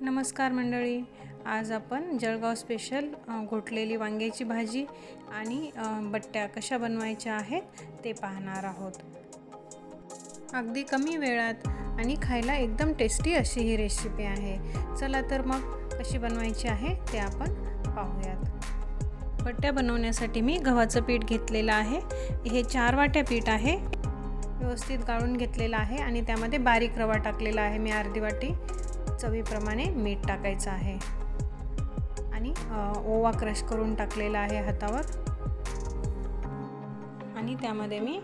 नमस्कार मंडळी. आज आपण जळगाव स्पेशल घोटलेली वांग्याची भाजी आणि बट्ट्या कशा बनवायच्या आहेत ते पाहणार आहोत. अगदी कमी वेळात आणि खायला एकदम टेस्टी अशी ही रेसिपी आहे. चला तर मग कशी बनवायची आहे ते आपण पाहूयात. बट्ट्या बनवण्यासाठी मी गव्हाचं पीठ घेतलेलं आहे. हे चार वाट्या पीठ आहे. व्यवस्थित गाळून घेतलेलं आहे आणि त्यामध्ये बारीक रवा टाकलेला आहे मी अर्धी वाटी. चवीप्रमाणे मीठ टाकायचं आहे. आणि ओवा क्रश करून टाकलेला आहे हातावर. आणि त्यामध्ये मी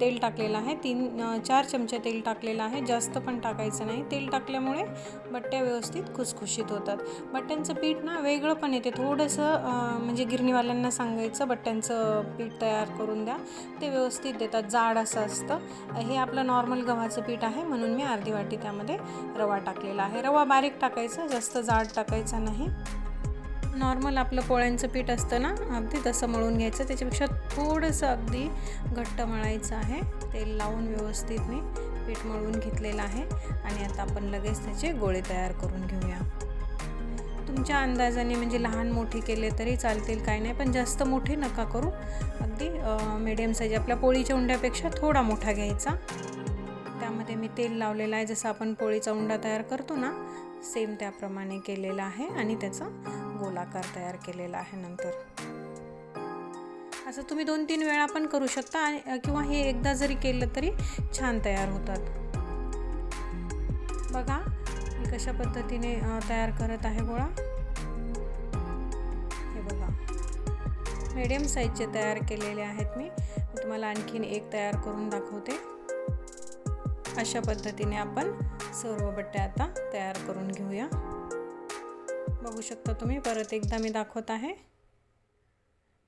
तेल टाकलेलं आहे. तीन चार चमचे तेल टाकलेलं आहे. जास्त पण टाकायचं नाही. तेल टाकल्यामुळे बट्ट्या व्यवस्थित खुसखुशीत होतात. बट्ट्यांचं पीठ ना वेगळं पण येते. थोडंसं म्हणजे गिरणीवाल्यांना सांगायचं बट्ट्यांचं पीठ तयार करून द्या. ते व्यवस्थित देतात. जाड असं असतं. हे आपलं नॉर्मल गव्हाचं पीठ आहे. म्हणून मी अर्धी वाटी त्यामध्ये रवा टाकलेला आहे. रवा बारीक टाकायचा. जास्त जाड टाकायचा नाही. नॉर्मल आपलं पोळ्यांचं पीठ असतं ना अगदी तसं मळून घ्यायचं. त्याच्यापेक्षा थोडंसं अगदी घट्ट मळायचं आहे. तेल लावून व्यवस्थित मी पीठ मळून घेतलेलं आहे. आणि आता आपण लगेच त्याचे गोळे तयार करून घेऊया. तुमच्या अंदाजाने म्हणजे लहान मोठे केले तरी चालतील काही नाही पण जास्त मोठे नका करू. अगदी मिडियम साईज आपल्या पोळीच्या उंड्यापेक्षा थोडा मोठा घ्यायचा. त्यामध्ये मी तेल लावलेलं आहे. जसं आपण पोळीचा उंडा तयार करतो ना सेम त्याप्रमाणे केलेला आहे. आणि त्याचं गोलाकार तयार केलेला आहे नंतर. असं तुम्ही दोन तीन वेळा पण करू शकता किंवा हे एकदा जरी केलं तरी छान तयार होतात. बघा मी कशा पद्धतीने तयार करत आहे गोळा. हे बघा. मीडियम साईजचे तयार केलेले आहेत मी. तुम्हाला आणखीन एक तयार करून दाखवते. अशा पद्धतीने आपण सर्व बट्ट्या आता तयार करून घेऊया. बघू शकता तुम्ही. परत एकदा मी दाखवत आहे.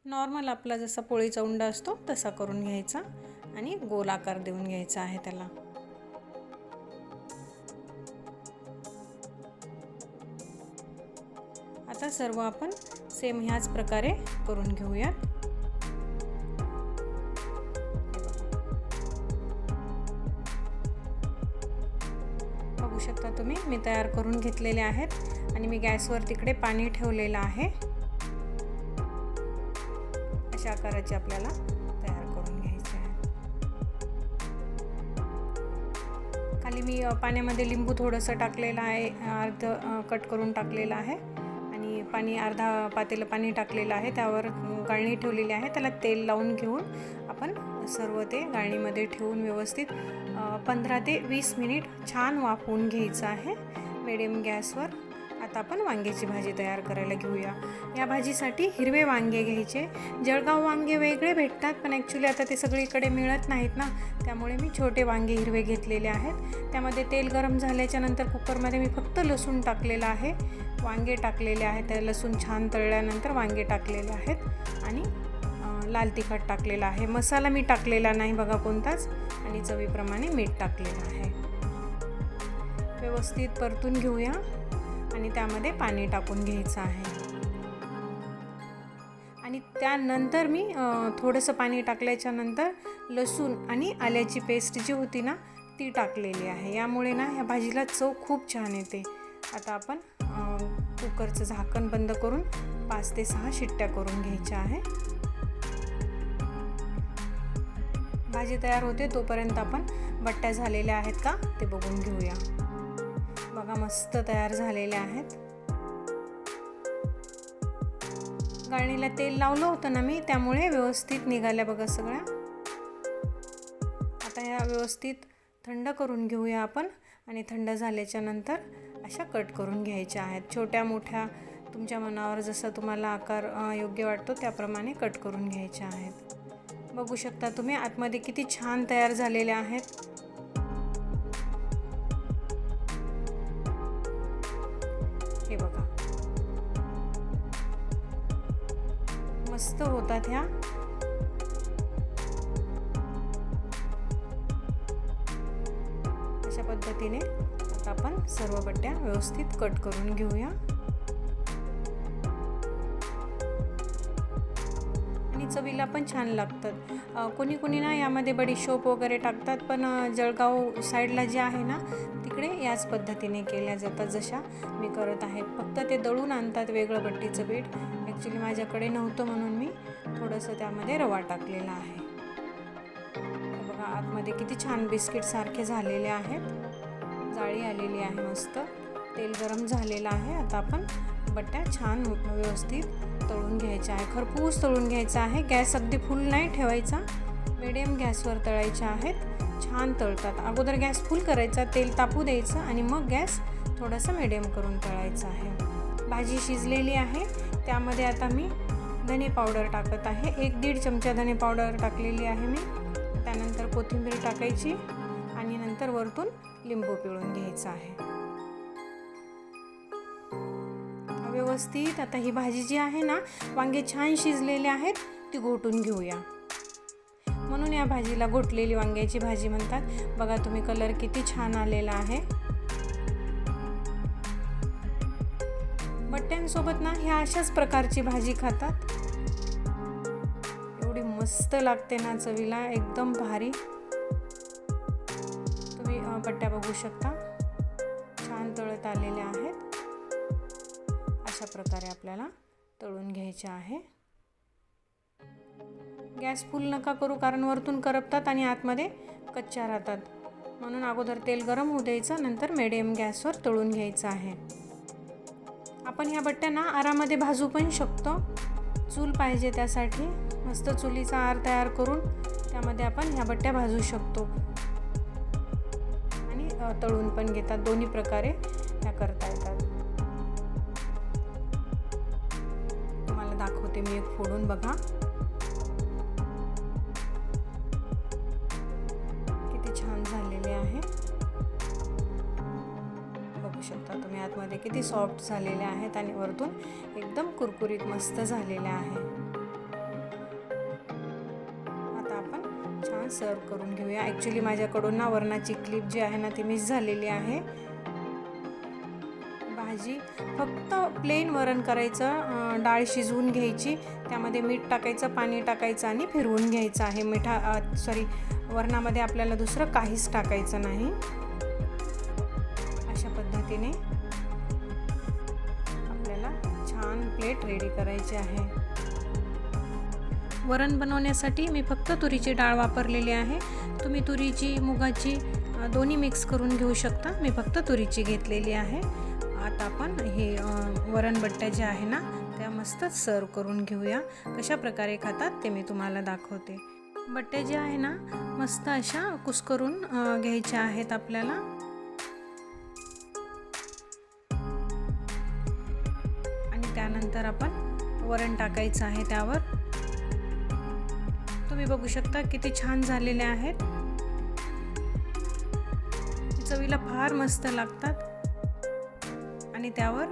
नॉर्मल आपला जसा पोळीचा उंडा असतो तसा करून घ्यायचा आणि गोल आकार देऊन घ्यायचा आहे त्याला. आता सर्व आपण सेम ह्याच प्रकारे करून घेऊयात. मी तयार करून घेतलेले आहेत आणि मी गॅसवर तिकडे पाणी ठेवलेलं आहे. अशा आकाराचे आपल्याला तयार करून घ्यायचे आहे. खाली मी पाण्यामध्ये लिंबू थोडंसं टाकलेलं आहे अर्ध कट करून टाकलेलं आहे आणि पाणी अर्धा पातेलं पाणी टाकलेलं आहे. त्यावर गाळणी ठेवलेली आहे. त्याला तेल लावून घेऊन आपण सर्व ते गाळणीमध्ये ठेवून व्यवस्थित पंधरा ते वीस मिनिट छान वाफवून घ्यायचं आहे. मिडियम गॅसवर आता आपण वांग्याची भाजी तयार करायला घेऊया. या भाजीसाठी हिरवे वांगे घ्यायचे. जळगाव वांगे वेगळे भेटतात पण ॲक्च्युली आता ते सगळीकडे मिळत नाहीत ना. त्यामुळे मी छोटे वांगे हिरवे घेतलेले आहेत. त्यामध्ये तेल गरम झाल्याच्यानंतर कुकरमध्ये मी फक्त लसूण टाकलेलं आहे. वांगे टाकलेले आहेत. लसूण छान तळल्यानंतर वांगे टाकलेले आहेत. आणि लाल तिखट टाकलेला आहे. मसाला मी टाकलेला नाही बघा कोणताच आणि चवीप्रमाणे मीठ टाकलेलं आहे. व्यवस्थित परतून घेऊया आणि त्यामध्ये पाणी टाकून घ्यायचं आहे. आणि त्यानंतर मी थोडंसं पाणी टाकल्याच्या नंतर लसूण आणि आल्याची पेस्ट जी होती ना ती टाकलेली आहे. यामुळे ना ह्या भाजीला चव खूप छान येते. आता आपण कुकरचं झाकण बंद करून पाच ते सहा शिट्ट्या करून घ्यायच्या आहे. भाजी तयार होते तोपर्यंत आपण बट्ट्या झालेल्या आहेत का ते बघून घेऊया. बघा मस्त तयार झालेल्या आहेत. गाळणीला तेल लावलं होतं ना मी त्यामुळे व्यवस्थित निघाल्या बघा सगळ्या. आता या व्यवस्थित थंड करून घेऊया आपण आणि थंड झाल्याच्यानंतर अशा कट करून घ्यायच्या आहेत. छोट्या मोठ्या तुमच्या मनावर जसं तुम्हाला आकार योग्य वाटतो त्याप्रमाणे कट करून घ्यायच्या आहेत. बघू शकता तुम्ही. आतमध्ये किती छान तयार झालेल्या आहेत. हे बघा. मस्त होतात ह्या. अशा पद्धतीने आपण सर्व बट्ट्या व्यवस्थित कट करून घेऊया. चवीला पण छान लागतात. कोणी कोणी ना यामध्ये बडीशोप वगैरे टाकतात पण जळगाव साईडला जे आहे ना तिकडे याच पद्धतीने केल्या जातात. जशा मी करत आहे. फक्त ते दळून आणतात वेगळं बट्टीचं पीठ. ॲक्च्युली माझ्याकडे नव्हतं म्हणून मी थोडंसं त्यामध्ये रवा टाकलेला आहे. बघा आतमध्ये किती छान बिस्किट सारखे झालेले आहेत. जाळी आलेली आहे मस्त. तेल गरम झालेलं आहे. आता आपण बट्ट्या छान व्यवस्थित तळून घ्यायच्या आहे. खरपूस तळून घ्यायचा आहे. गॅस अगदी फुल नाही ठेवायचा. मिडियम गॅसवर तळायच्या आहेत. छान तळतात. अगोदर गॅस फुल करायचा तेल तापू द्यायचं आणि मग गॅस थोडंसं मिडियम करून तळायचा आहे. भाजी शिजलेली आहे. त्यामध्ये आता मी धने पावडर टाकत आहे. एक दीड चमचा धने पावडर टाकलेली आहे मी. त्यानंतर कोथिंबीर टाकायची आणि नंतर वरतून लिंबू पिळून घ्यायचा आहे. व्यवस्थित. आता ही भाजी जी आहे ना वांगे छान शिजलेले आहेत ती घोटून घेऊया. म्हणून या भाजीला घोटलेली वांग्याची भाजी म्हणतात. बघा तुम्ही कलर किती छान आलेला आहे. बट्ट्यांसोबत ना ह्या अशाच प्रकारची भाजी खातात. एवढी मस्त लागते ना चवीला एकदम भारी. तुम्ही बट्ट्या बघू शकता. छान तळत आलेल्या आहेत. अशा प्रकारे आपल्याला तळून घ्यायचे आहे. गॅस फुल नका करू कारण वरतून करपतात आणि आतमध्ये कच्च्या राहतात. म्हणून अगोदर तेल गरम होऊ द्यायचं नंतर मिडियम गॅसवर तळून घ्यायचं आहे. आपण ह्या बट्ट्यांना आरामध्ये भाजू पण शकतो. चूल पाहिजे त्यासाठी. मस्त चुलीचा आर तयार करून त्यामध्ये आपण ह्या बट्ट्या भाजू शकतो. आणि तळून पण घेतात. दोन्ही प्रकारे ह्या करता येतात. दाखवते मी एक फोडून बघा. किती छान झालेले आहे. बघू शकता तुम्ही आतमध्ये किती सॉफ्ट झालेले आहेत आणि वरतून एकदम कुरकुरीत मस्त झालेले आहे. आता आपण छान सर्व करून घेऊया. ॲक्च्युली माझ्याकडून ना वरणाची क्लिप जी आहे ना ती मिस झालेली आहे. भाजी फक्त प्लेन वरण करायचं डाळ शिजवून घ्यायची. त्यामध्ये मीठ टाकायचं पाणी टाकायचं आणि फिरवून घ्यायचं आहे. मिठा सॉरी वरणामध्ये आपल्याला दुसरं काहीच टाकायचं नाही. अशा पद्धतीने आपल्याला छान प्लेट रेडी करायची आहे. वरण बनवण्यासाठी मी फक्त तुरीची डाळ वापरलेली आहे. तुम्ही तुरीची मुगाची दोन्ही मिक्स करून घेऊ शकता. मी फक्त तुरीची घेतलेली आहे. आता आपण हे वरण बट्ट्या ज्या आहे ना त्या मस्तच सर्व करून घेऊया. कशा प्रकारे खातात ते मी तुम्हाला दाखवते. बट्ट्या ज्या आहे ना मस्त अशा कुस्करून घ्यायच्या आहेत आपल्याला. आणि त्यानंतर आपण वरण टाकायचं आहे त्यावर. तुम्ही बघू शकता किती छान झालेले आहेत. चवीला फार मस्त लागतात. आणि त्यावर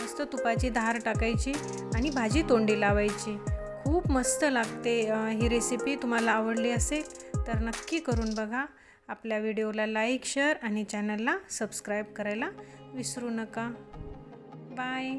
मस्त तुपाची धार टाकायची आणि भाजी तोंडी लावायची. खूप मस्त लागते ही रेसिपी तुम्हाला आवडली असेल तर नक्की करून बघा. आपल्या व्हिडिओला लाईक शेअर आणि चॅनलला सबस्क्राईब करायला विसरू नका. बाय